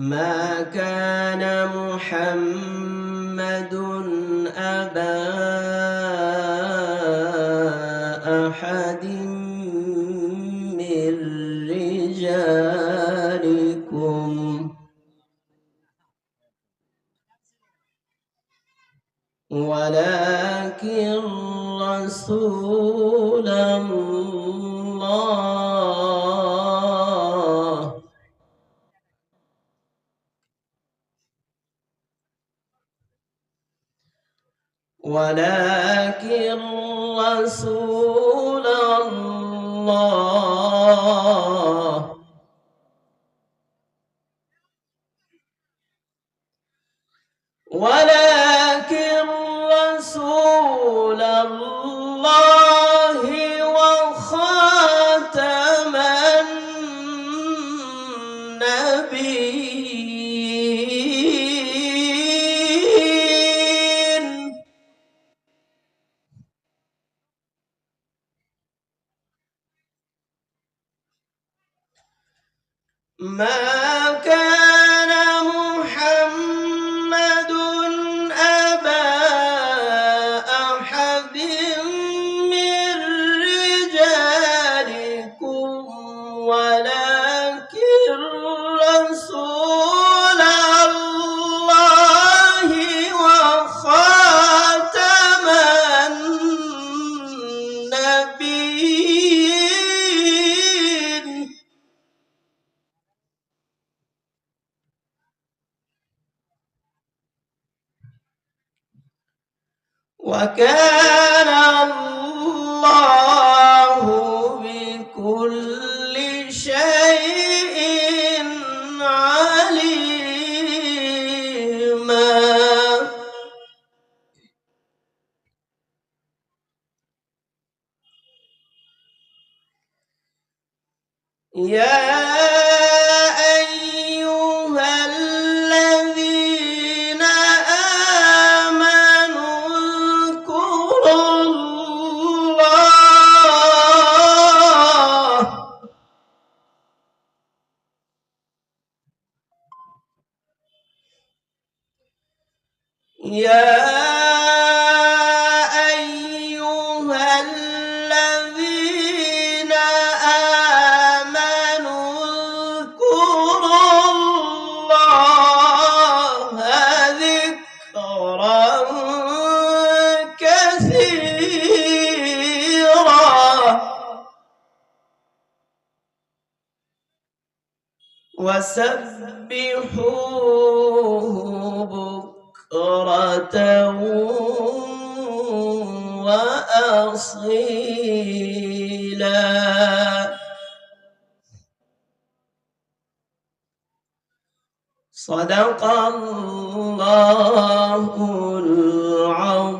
ما كان محمد أبا أحد من رجالكم. ولكن رسول الله ما Yeah. وسبحوه بكرة وأصيلا. صدق الله العظيم.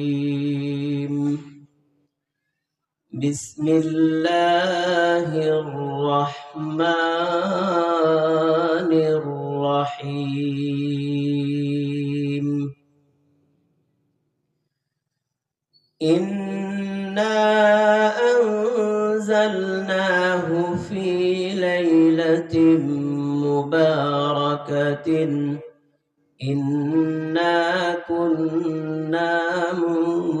بسم الله الرحمن الرحيم. إنا أنزلناه في ليلة مباركة. إنا كنا منذرين.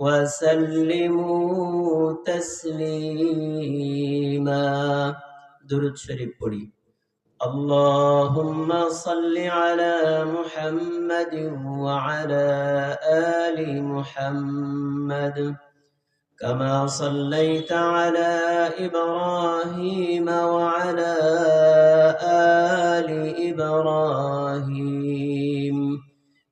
وسلموا تسليما. درود شريف পড়ি اللهم صل على محمد وعلى آل محمد. كما صليت على إبراهيم وعلى آل إبراهيم.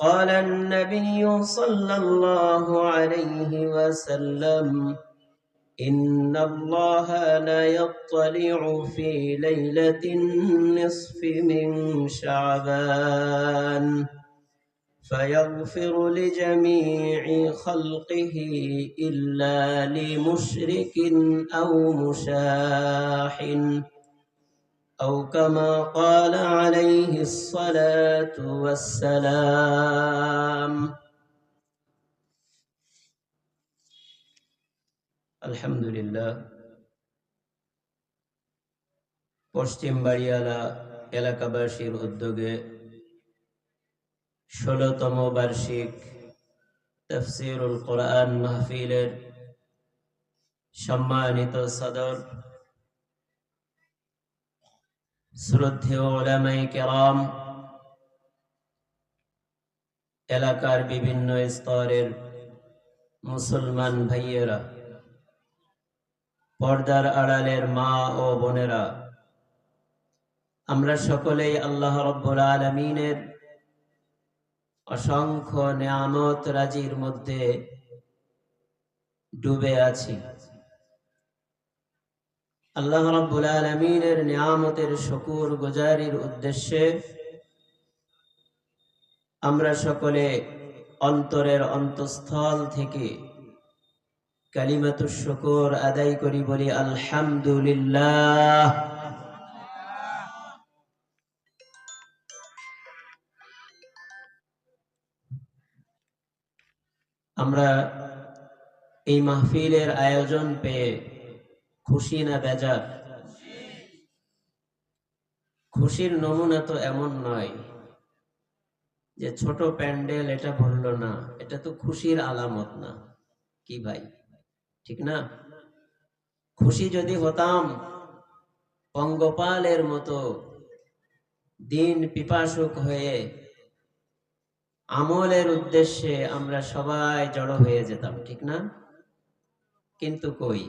قال النبي صلى الله عليه وسلم إن الله لا يطلع في ليلة النصف من شعبان فيغفر لجميع خلقه إلا لمشرك أو مشاح. أو كما قال عليه الصلاة والسلام الحمد لله পশ্চিম বাড়িয়ালা এলাকাবাসীর উদ্যোগে ষোলতম বার্ষিক তফসিরুল কোরআন মাহফিলের সম্মানিত সদর শ্রদ্ধেয় কেরাম, এলাকার বিভিন্ন স্তরের মুসলমান ভাইয়েরা, পর্দার আড়ালের মা ও বোনেরা, আমরা সকলেই আল্লাহ রব্বুল আলমিনের অসংখ্য নিয়ামত রাজির মধ্যে ডুবে আছি। আল্লাহ রাব্বুল আলামিনের নিয়ামতের শুকুর গুজারির উদ্দেশ্যে আমরা সকলে অন্তরের অন্তঃস্থল থেকে কালিমাতুর শুকুর আদায় করি, বলি আলহামদুলিল্লাহ। আমরা এই মাহফিলের আয়োজন পেয়ে খুশি না বেজার? খুশির নমুনা তো এমন নয় যে ছোট প্যান্ডেল এটা ভরল না, এটা তো খুশির আলামত না। কি ভাই? ঠিক না? খুশি যদি হতাম, পঙ্গপালের মতো দিন পিপাসুক হয়ে আমলের উদ্দেশ্যে আমরা সবাই জড়ো হয়ে যেতাম, ঠিক না? কিন্তু কই?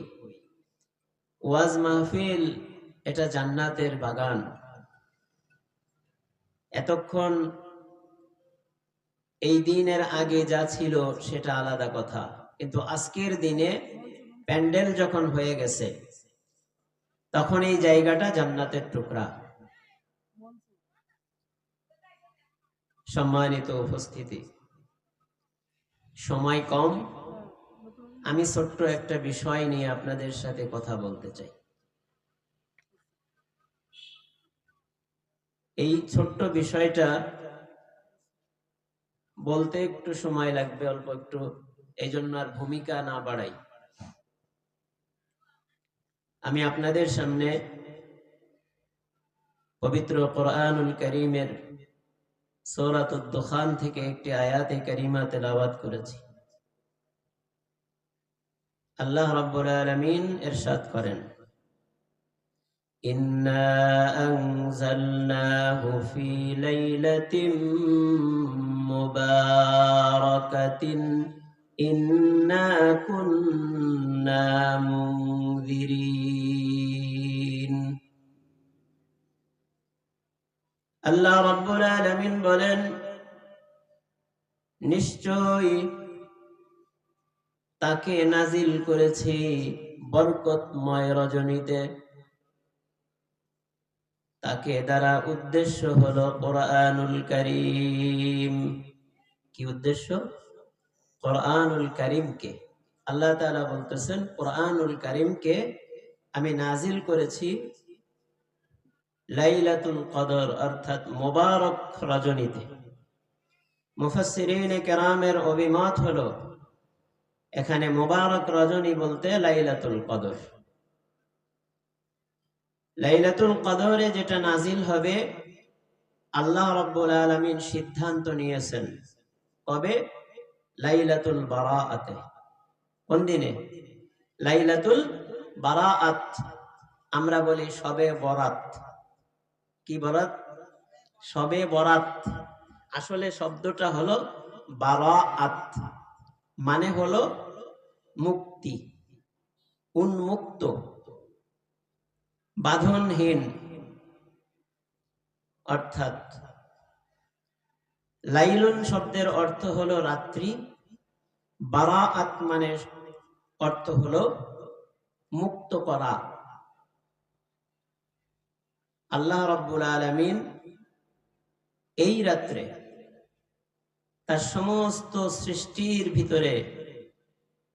ওয়াজ মাহফিল এটা জান্নাতের বাগান। এতক্ষণ এই দিনের আগে যা ছিল সেটা আলাদা কথা। কিন্তু আজকের দিনে প্যান্ডেল যখন হয়ে গেছে, তখন এই জায়গাটা জান্নাতের টুকরা। সম্মানিত উপস্থিতি, সময় কম আমি ছোট্ট একটা বিষয় নিয়ে আপনাদের সাথে কথা বলতে চাই। এই ছোট্ট বিষয়টা বলতে একটু সময় লাগবে, অল্প একটু। এই জন্য আর ভূমিকা না বাড়াই। আমি আপনাদের সামনে পবিত্র কোরআনুল করিমের সৌরাতুদ্দোখান থেকে একটি আয়াতে করিমা তেলাওয়াত করেছি। আল্লাহ রাব্বুল আলামিন ইরশাদ করেন إنا أنزلناه في ليلة مباركة إنا كنا منذرين আল্লাহ রব্বুল আলামিন বলেন নিশ্চয় তাকে নাজিল করেছি বরকতময় রজনীতে। তাকে দ্বারা উদ্দেশ্য হলো কোরআনুল করিম। কি উদ্দেশ্য? কোরআনুল করিমকে। আল্লাহ তালা বলতেছেন, কোরআনুল করিমকে আমি নাজিল করেছি লাইলাতুল কদর, অর্থাৎ মোবারক রজনীতে। মুফাসসিরিনে কেরামের অভিমত হলো এখানে মোবারক রজনী বলতে লাইলাতুল কদর। লাইলাতুল কদরে যেটা নাজিল হবে, আল্লাহ রব্বুল আলামিন সিদ্ধান্ত নিয়েছেন। কবে? লাইলাতুল বারাআতে। কোন দিনে? লাইলাতুল বারাআত। আমরা বলি সবে বরাত। কি বরাত? সবে বরাত। আসলে শব্দটা হলো বারাআত। মানে হলো মুক্তি, উন্মুক্ত, বাঁধনহীন, অর্থাৎ লাইলুন শব্দের অর্থ হলো রাত্রি, বারাআত মানে অর্থ হলো মুক্ত করা। আল্লাহ রব্বুল আলামিন এই রাত্রে তার সমস্ত সৃষ্টির ভিতরে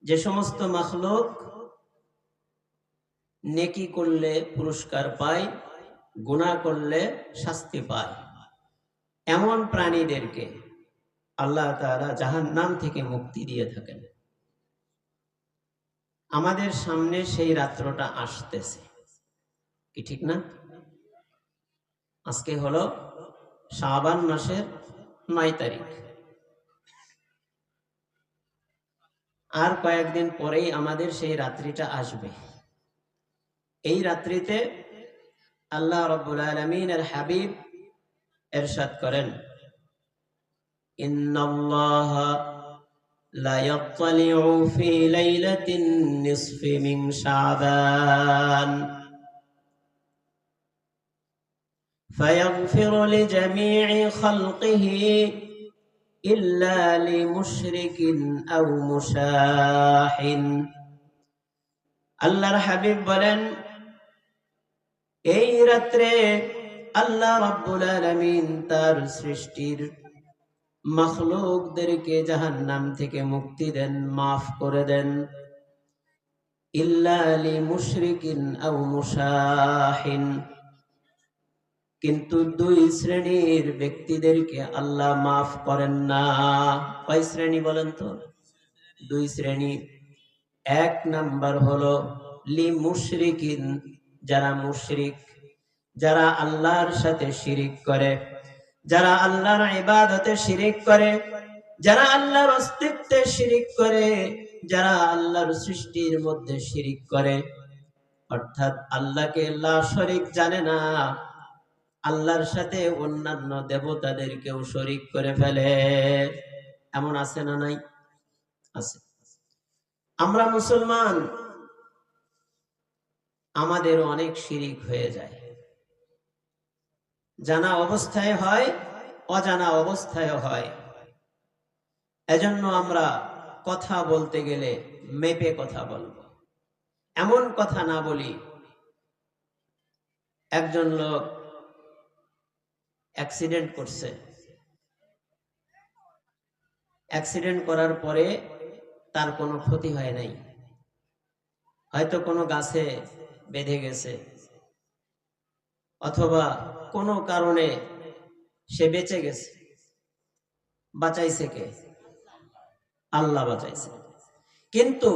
যে সমস্ত মাখলুক নেকি করলে পুরস্কার পায় গুনাহ করলে শাস্তি পায়। এমন প্রাণীদেরকে আল্লাহ তাআলা জাহান্নাম থেকে মুক্তি দিয়ে থাকেন। আমাদের সামনে সেই রাত্রটা আসতেছে। কি ঠিক না? আজকে হলো শাবান মাসের নয় তারিখ। আর কয়েকদিন পরেই আমাদের সেই রাত্রিটা আসবে এই রাত্রিতে আল্লাহ রব্বুল আলমিনের হাবিব এরশাদ করেন ইন্নাল্লাহ لا يطلع في ليلة النصف من شعبان فيغفر لجميع خلقه إلا لمشرك أو مشاح আল্লাহর হাবিব বলেন এই রাত্রে আল্লাহ রাব্বুল আলামিন তার সৃষ্টির মখলুকদেরকে জাহান্নাম থেকে মুক্তি দেন মাফ করে দেন ইল্লা লি মুশরিকিন আও মুশাহিন কিন্তু দুই শ্রেণির ব্যক্তিদেরকে আল্লাহ মাফ করেন না। কয় শ্রেণি বলেন তো? দুই শ্রেণি। এক নাম্বার হলো, লি মুশরিকিন, যারা মুশরিক, যারা আল্লাহর সাথে শিরিক করে, যারা আল্লাহর ইবাদতে শিরিক করে, যারা আল্লাহর অস্তিত্বে শিরিক করে, যারা আল্লাহর সৃষ্টির মধ্যে শিরিক করে। অর্থাৎ আল্লাহকে লা শরিক জানে না। আল্লাহর সাথে অন্যান্য দেবতাদেরকেও শরিক করে ফেলে। এমন আছে না নাই? আছে। আমরা মুসলমান, আমাদের অনেক শিরিক হয়ে যায়। জানা অবস্থায় হয়, অজানা অবস্থায় হয়। এজন্য আমরা কথা বলতে গেলে মেপে কথা বলব। এমন কথা না বলি, একজন লোক অ্যাক্সিডেন্ট করছে। অ্যাক্সিডেন্ট করার পরে তার কোনো ক্ষতি হয় নাই। হয়তো কোনো গাছে বেঁধে গেছে। অথবা কোনো কারণে সে বেঁচে গেছে। বাঁচাইছে কে? আল্লাহ বাঁচাইছে। কিন্তু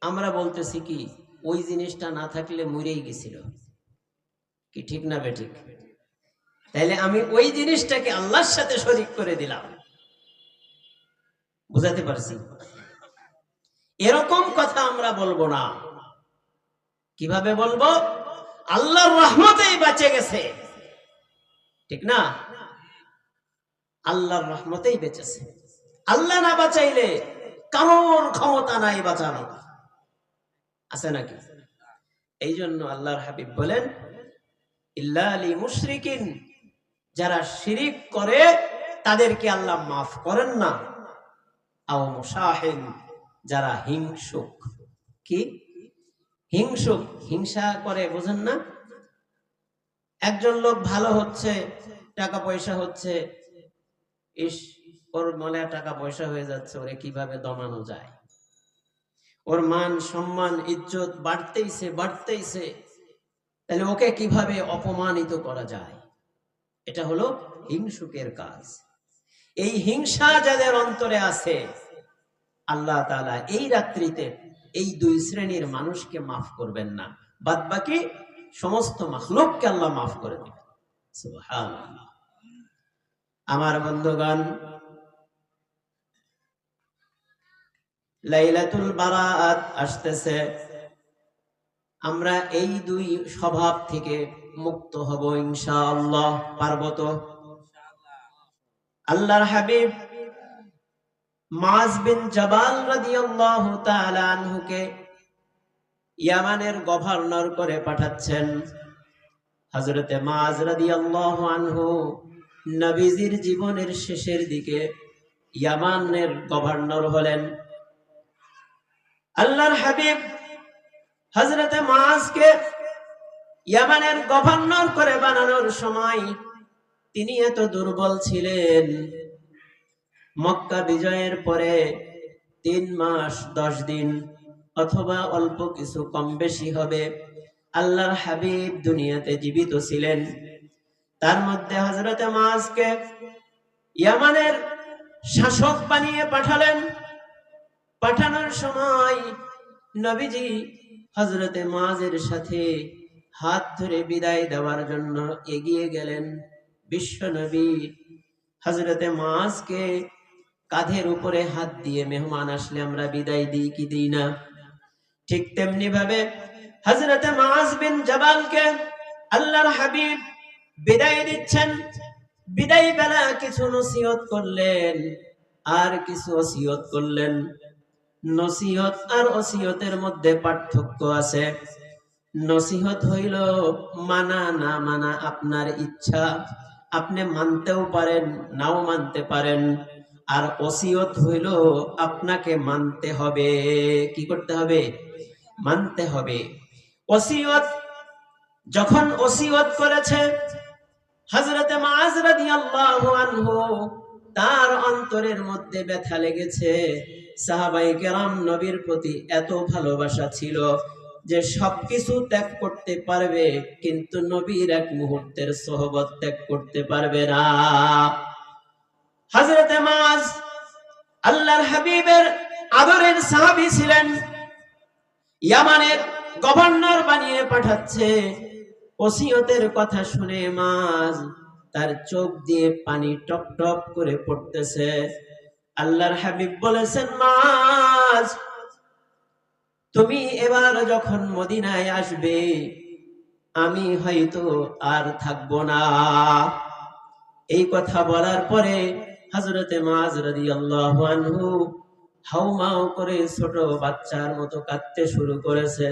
আমরা বলতেছি কি, ওই জিনিসটা না থাকলে মরেই গেছিল। কি ঠিক না বেঠিক? তাইলে আমি ওই জিনিসটাকে আল্লাহর সাথে শরিক করে দিলাম। বুঝাতে পারছি? এরকম কথা আমরা বলব না। কীভাবে বলব? আল্লাহর রহমতেই বেঁচে গেছে। ঠিক না? আল্লাহর রহমতেই বেঁচেছে। আল্লাহ না বাঁচাইলে কারোর ক্ষমতা নাই বাঁচানো। আছে নাকি? এই জন্য আল্লাহর হাবিব বলেন, ইল্লা আলী মুশরিকিন যারা শিরিক করে, তাদেরকে আল্লাহ মাফ করেন না। যারা হিংসুক। কি? হিংসুক, হিংসা করে বোঝেন না? একজন লোক ভালো হচ্ছে, টাকা পয়সা হচ্ছে, ইস, ওর মনে টাকা পয়সা হয়ে যাচ্ছে, ওরে কীভাবে দমানো যায়? ওর মান, সম্মান, ইজ্জত বাড়তেইছে বাড়তেইছে। তাহলে ওকে কীভাবে অপমানিত করা যায়? এটা হলো হিংসুকের কাজ। এই হিংসা যাদের অন্তরে আছে, আল্লাহ তাআলা এই রাত্রিতে এই দুই শ্রেণির মানুষকে মাফ করবেন না। বাদ বাকি সমস্ত মাখলুককে আল্লাহ মাফ করে দেবেন। আমার বন্ধুগণ, লাইলাতুল বারাত আসতেছে। আমরা এই দুই স্বভাব থেকে মুক্ত হব ইনশাআল্লাহ। পারব তো? আল্লাহর হাবিব মাজ বিন জাবাল রাদিয়াল্লাহু তাআলা আনহুকে ইয়ামানের গভর্নর করে পাঠাচ্ছেন। হযরতে মাজ রাদিয়াল্লাহু আনহু নবীজির জীবনের শেষের দিকে ইয়ামানের গভর্নর হলেন। আল্লাহর হাবিব হযরতে মাজকে ইয়ামানের গভর্নর করে বানানোর সময় তিনি এত দুর্বল ছিলেন। মক্কা বিজয়ের পরে তিন মাস, দশ দিন অথবা অল্প কিছু কম বেশি হবে আল্লাহর হাবিব দুনিয়াতে জীবিত ছিলেন। তার মধ্যে হজরতে মাসকে ইয়ামানের শাসক বানিয়ে পাঠালেন। পাঠানোর সময় নবীজি হজরতে মাঝের সাথে হাত ধরে বিদায় দেওয়ার জন্য এগিয়ে গেলেন বিশ্ব নবী। হজরতে মাঝকে কাঁধের উপরে হাত দিয়ে মেহমান আসলে আমরা বিদায় দিই কি দিই না? ঠিক তেমনি ভাবে হজরতে মাজ বিন জাবালকে আল্লাহর হাবিব বিদায় দিচ্ছেন। বিদায় বেলা কিছু নসিহত করলেন, আর কিছু ওসিয়ত করলেন। নসিহত আর ওসিয়তের মধ্যে পার্থক্য আছে। নসিহত হইল মানা না মানা আপনার ইচ্ছা। আপনি মানতেও পারেন, নাও মানতে পারেন। আর ওসিয়ত হইল আপনাকে মানতে হবে। কি করতে হবে? মানতে হবে। ওসিয়ত যখন ওসিয়ত করেছে হজরতে মাজ রাদিয়াল্লাহু আনহু, তার অন্তরের মধ্যে ব্যথা লেগেছে। সাহাবাই কেরাম নবীর প্রতি এত ভালোবাসা ছিল যে সবকিছু ত্যাগ করতে পারবে, কিন্তু নবীর এক মুহূর্তের সহবত ত্যাগ করতে পারবে না। হজরতে আল্লাহর হাবিবের আদরের সাহাবি ছিলেন, ইয়ামানের গভর্নর বানিয়ে পাঠাচ্ছে। ওসিয়তের কথা শুনে মাজ তার চোখ দিয়ে পানি টপ টপ করে পড়তেছে। আল্লাহর হাবিব বলেছেন মাজ তুমি এবার যখন মদিনায় আসবে, আমি হয়তো আর থাকব না। এই কথা বলার পরে হজরতে মাজ আনহু হাউমাউ করে ছোট বাচ্চার মতো কাঁদতে শুরু করেছে।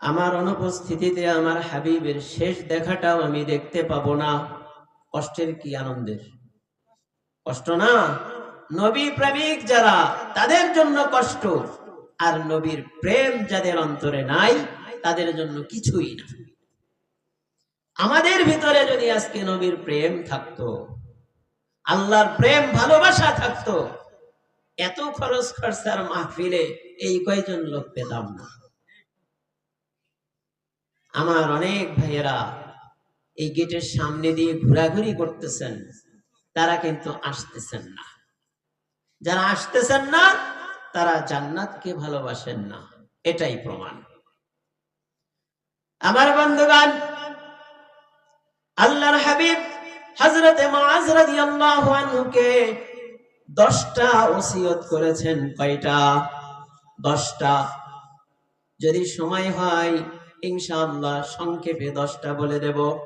আমার অনুপস্থিতিতে আমার হাবিবের শেষ দেখাটাও আমি দেখতে পাবো না। কষ্টের কি আনন্দের? কষ্ট না? নবী প্রেমিক যারা, তাদের জন্য কষ্ট। আর নবীর প্রেম যাদের অন্তরে নাই, তাদের জন্য কিছুই না। আমাদের ভিতরে যদি আজকে নবীর প্রেম থাকতো, আল্লাহর প্রেম ভালোবাসা থাকতো, এত খরচ খরচার মাহফিলে এই কয়জন লোক পেতাম না। আমার অনেক ভাইয়েরা এই গেটের সামনে দিয়ে ঘোরাঘুরি করতেছেন। তারা কিন্তু আসতেছেন না। যারা আসতেছেন না, তারা জান্নাতকে ভালোবাসেন না। এটাই প্রমাণ। আমার বন্ধুগান আল্লাহর হাবিব হজরতে মাজ দশটা ওসিয়ত করেছেন কয়টা? দশটা। যদি সময় হয়, ইনশাআল্লাহ সংক্ষেপে দশটা বলে দেব।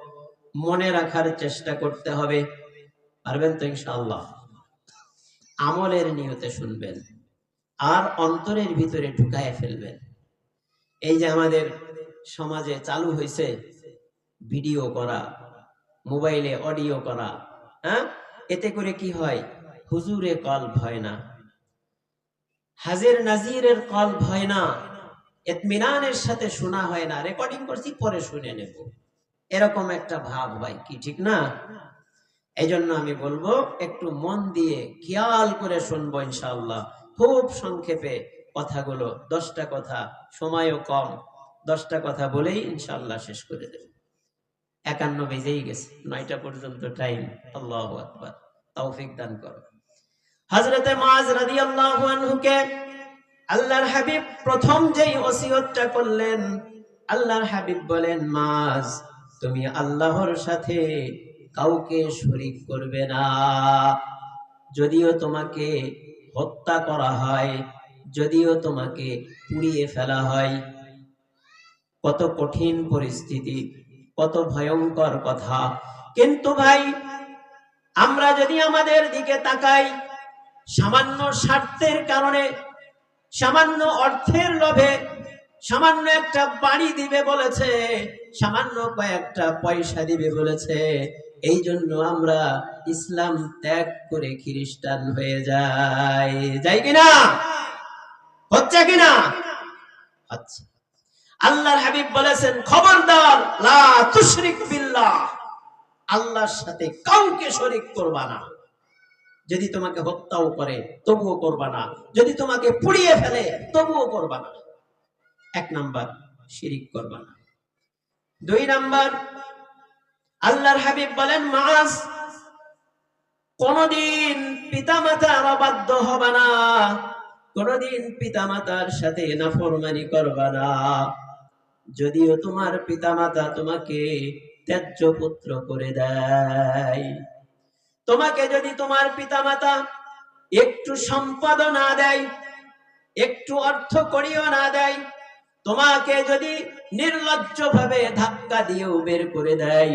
মনে রাখার চেষ্টা করতে হবে। পারবেন তো ইনশাআল্লাহ। আমলের নিয়তে শুনবেন, আর অন্তরের ভিতরে ঢুকায় ফেলবেন। এই যে আমাদের সমাজে চালু হয়েছে ভিডিও করা, মোবাইলে অডিও করা হ্যাঁ? এতে করে কি হয়? হুজুরে কল ভয় না। হাজির নাজিরের কল ভয় না। এতমিনানের সাথে শোনা হয় না। রেকর্ডিং করছি, পরে শুনে নেব। এরকম একটা ভাব ভাই কি ঠিক না? এই জন্য আমি বলব, একটু মন দিয়ে খেয়াল করে শুনব ইনশাআল্লাহ। খুব সংক্ষেপে কথাগুলো, দশটা কথা, সময়ও কম। দশটা কথা বলেই ইনশাল্লাহ শেষ করে দেব। একান্ন বেজেই গেছে, নয়টা পর্যন্ত টাইম আল্লাহ আকবার। তৌফিক দান করো। হজরতে মাজ রাদিয়াল্লাহু আনহুকে আল্লাহর হাবিব প্রথম যেই ওসিয়তটা করলেন, আল্লাহর হাবিব বলেন মাজ তুমি আল্লাহর সাথে কাউকে শরীক করবে না। যদিও তোমাকে হত্যা করা হয়, যদিও তোমাকে পুড়িয়ে ফেলা হয়। কত কঠিন পরিস্থিতি, কত ভয়ঙ্কর কথা। কিন্তু ভাই, আমরা যদি আমাদের দিকে তাকাই, সামান্য স্বার্থের কারণে, সামান্য অর্থের লোভে, সামান্য একটা বাড়ি দিবে বলেছে, সামান্য কয়েকটা পয়সা দিবে বলেছে এই জন্য আমরা ইসলাম ত্যাগ করে খ্রিস্টান হয়ে যাই। যাই কিনা? হচ্ছে কিনা? আচ্ছা আল্লাহর হাবিব বলেছেন, খবরদার, লা তুশরিক বিল্লাহ। আল্লাহর সাথে কাউকে শরিক করবা না। যদি তোমাকে হত্যাও করে, তবুও করবা না। যদি তোমাকে পুড়িয়ে ফেলে, তবুও করবা না। এক নাম্বার, শিরিক করবা না। দুই নাম্বার আল্লাহর হাবিব বলেন মাস কোনদিন পিতামাতার অবাধ্য হবে না। কোনদিন পিতামাতার সাথে নাফরমানি করবা না। যদিও তোমার পিতামাতা তোমাকে ত্যায্য পুত্র করে দেয়। তোমাকে যদি তোমার পিতামাতা একটু সম্পদ না দেয়, একটু অর্থ করিও না দেয় তোমাকে যদি নির্লজ্জ ভাবে ধাক্কা দিয়েও বের করে দেয়,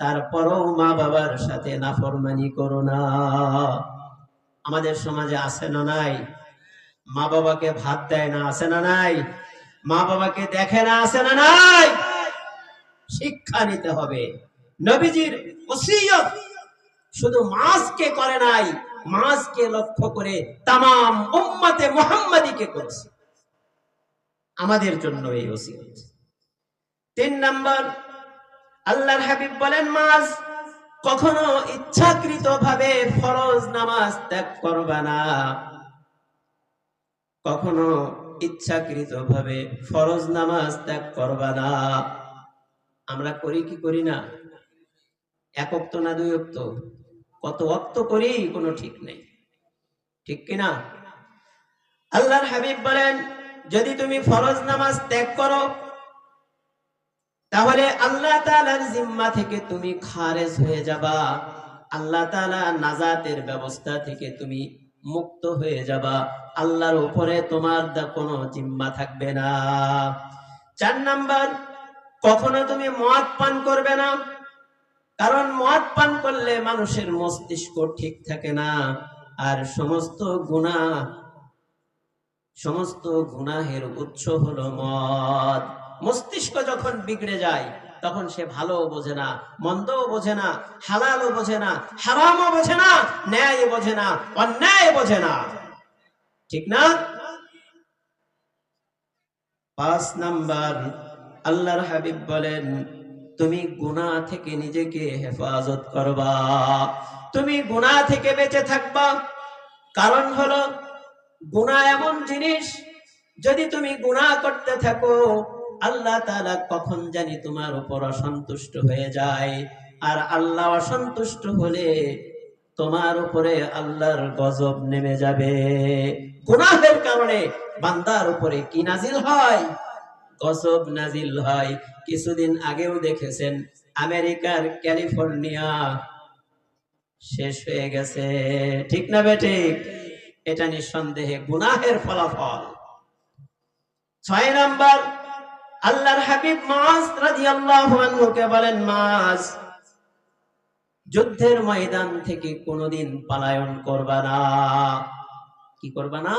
তারপরও মা বাবার সাথে নাফরমানি করো না। আমাদের সমাজে আছে না নাই? মা বাবাকে ভাত দেয় না, আছে না নাই? মা বাবাকে দেখে না, আছে না নাই? শিক্ষা নিতে হবে। নবীজির শুধু মাসকে করে নাই মাসকে লক্ষ্য করে তামাম উম্মতে মুহাম্মাদিকে করেছে। আমাদের জন্য এই ওসিয়ত। তিন নাম্বার, আল্লাহর হাবিব বলেন মাস কখনো ইচ্ছাকৃত ভাবে ফরজ নামাজ ত্যাগ করবা না। কখনো ইচ্ছাকৃত ভাবে ফরজ নামাজ ত্যাগ করবা না। আমরা করি কি করি না? এক অক্ত না দুই অক্ত? কত অক্ত করি কোনো ঠিক নেই। ঠিক কিনা? আল্লাহর হাবিব বলেন যদি তুমি ফরজ নামাজ ত্যাগ করো, তাহলে আল্লাহ তাআলার জিম্মা থেকে তুমি খারেজ হয়ে যাবা। আল্লাহ তাআলা নাজাতের ব্যবস্থা থেকে তুমি মুক্ত হয়ে যাবা। আল্লাহর উপরে তোমার কোনো জিম্মা থাকবে না। চার নাম্বার, কখনো তুমি মদ পান করবে না। কারণ মদ পান করলে মানুষের মস্তিষ্ক ঠিক থাকে না। আর সমস্ত গুণা সমস্ত গুনাহের উৎস হলো মদ। মস্তিষ্ক যখন বিগড়ে যায়, তখন সে ভালো বোঝে না, মন্দও বোঝে না, হালালও বোঝে না, হারামও বোঝে না ন্যায় বোঝে না অন্যায় বোঝে না। ঠিক না? পাঁচ নাম্বার, আল্লাহর হাবিব বলেন, তুমি গুনাহ থেকে নিজেকে হেফাজত করবা। তুমি গুনাহ থেকে বেঁচে থাকবা। কারণ হলো গুনাহ এমন জিনিস, যদি তুমি গুনাহ করতে থাকো, আল্লাহ তাআলা কখন জানি তোমার উপর অসন্তুষ্ট হয়ে যায়। আর আল্লাহ অসন্তুষ্ট হলে তোমার উপরে আল্লাহর গজব নেমে যাবে। গুনাহের কারণে বান্দার উপরে কি নাজিল হয়? গজব নাজিল হয়। কিছুদিন আগেও দেখেছেন, আমেরিকার ক্যালিফোর্নিয়া শেষ হয়ে গেছে। ঠিক না বেঠিক এটা নিঃসন্দেহে গুনাহের ফলাফল। ছয় নাম্বার, আল্লাহর হাবিব মাস রাদিয়াল্লাহু আনহুকে বলেন মাস যুদ্ধের ময়দান থেকে কোনোদিন পলায়ন করবা না। কি করবা না?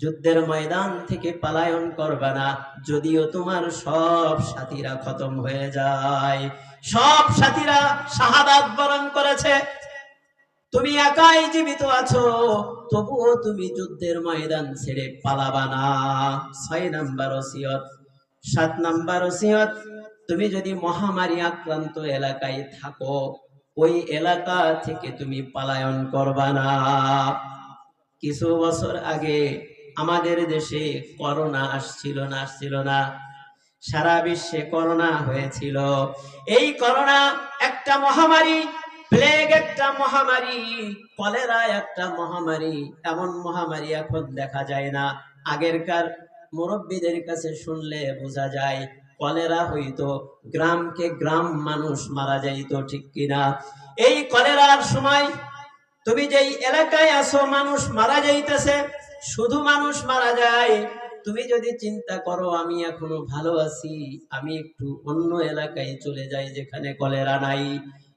যুদ্ধের ময়দান থেকে পালায়ন করবা না, যদিও তোমার সব সাথীরা খতম হয়ে যায়। সব সাথীরা শাহাদাত বরণ করেছে। তুমি একাই জীবিত আছো, তবুও তুমি যুদ্ধের ময়দান ছেড়ে পালাবা না। ছয় নাম্বার ওসিয়ত। সাত নাম্বার ওসিয়ত, তুমি যদি মহামারী আক্রান্ত এলাকায় থাকো, ওই এলাকা থেকে তুমি পালায়ন করবা না। কিছু বছর আগে আমাদের দেশে করোনা আসছিল না আসছিল না। সারা বিশ্বে করোনা হয়েছিল। এই করোনা একটা মহামারী প্লেগ একটা মহামারী কলেরা একটা মহামারী, এমন মহামারী এখন দেখা যায় না। আগেরকার মুরব্বীদের কাছে শুনলে বোঝা যায় কলেরা হইতো, গ্রামকে গ্রাম মানুষ মারা যাইতো, ঠিক কিনা? এই কলেরার সময় তুমি যেই এলাকায় আছো, মানুষ মারা যাইতেছে, শুধু মানুষ মারা যায়। তুমি যদি চিন্তা করো, আমি এখনও ভালো আছি, আমি একটু অন্য এলাকায় চলে যাই যেখানে কলেরা নাই।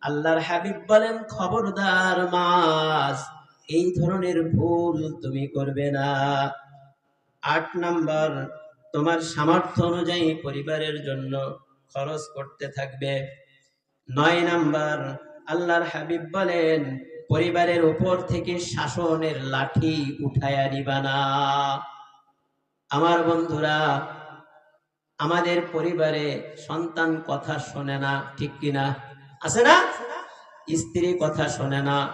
আল্লাহর হাবিব বলেন, খবরদার মাস এই ধরনের ভুল তুমি করবে না। আট নাম্বার, তোমার সামর্থ্য অনুযায়ী পরিবারের জন্য খরচ করতে থাকবে। নয় নাম্বার, আল্লাহর হাবিব বলেন, পরিবারের উপর থেকে শাসনের লাঠি উঠায়া নিবা না। আমার বন্ধুরা, আমাদের পরিবারে সন্তান কথা শোনে না, ঠিক কিনা? আছে না? স্ত্রী কথা শোনে না।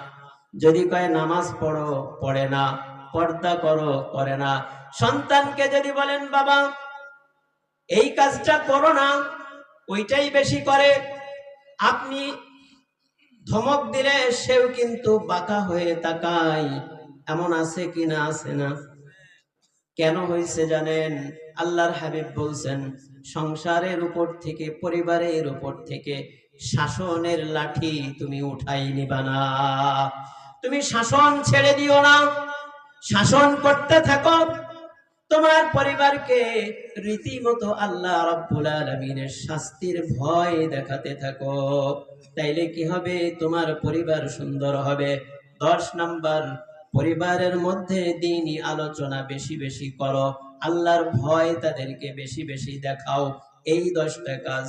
যদি কয় নামাজ পড়ো, পড়ে না। পর্দা করো, করে না। সন্তানকে যদি বলেন, বাবা, এই কাজটা করো না, ওইটাই বেশি করে। আপনি ধমক দিলে সেও কিন্তু বাঁকা হয়ে তাকায়। এমন আছে কি না, আছে না? কেন হয়েছে জানেন? আল্লাহর হাবিব বলছেন, সংসারের উপর থেকে, পরিবারের উপর থেকে শাসনের লাঠি তুমি উঠাই নিবা না। তুমি শাসন ছেড়ে দিও না। শাসন করতে থাকো। তোমার পরিবারকে রীতিমতো আল্লাহ রাব্বুল আলামিনের শাস্তির ভয় দেখাতে থাকো। তাইলে কি হবে? তোমার পরিবার সুন্দর হবে। দশ নাম্বার, পরিবারের মধ্যে দিনই আলোচনা বেশি বেশি করো। আল্লাহর ভয় তাদেরকে বেশি বেশি দেখাও। এই দশটা কাজ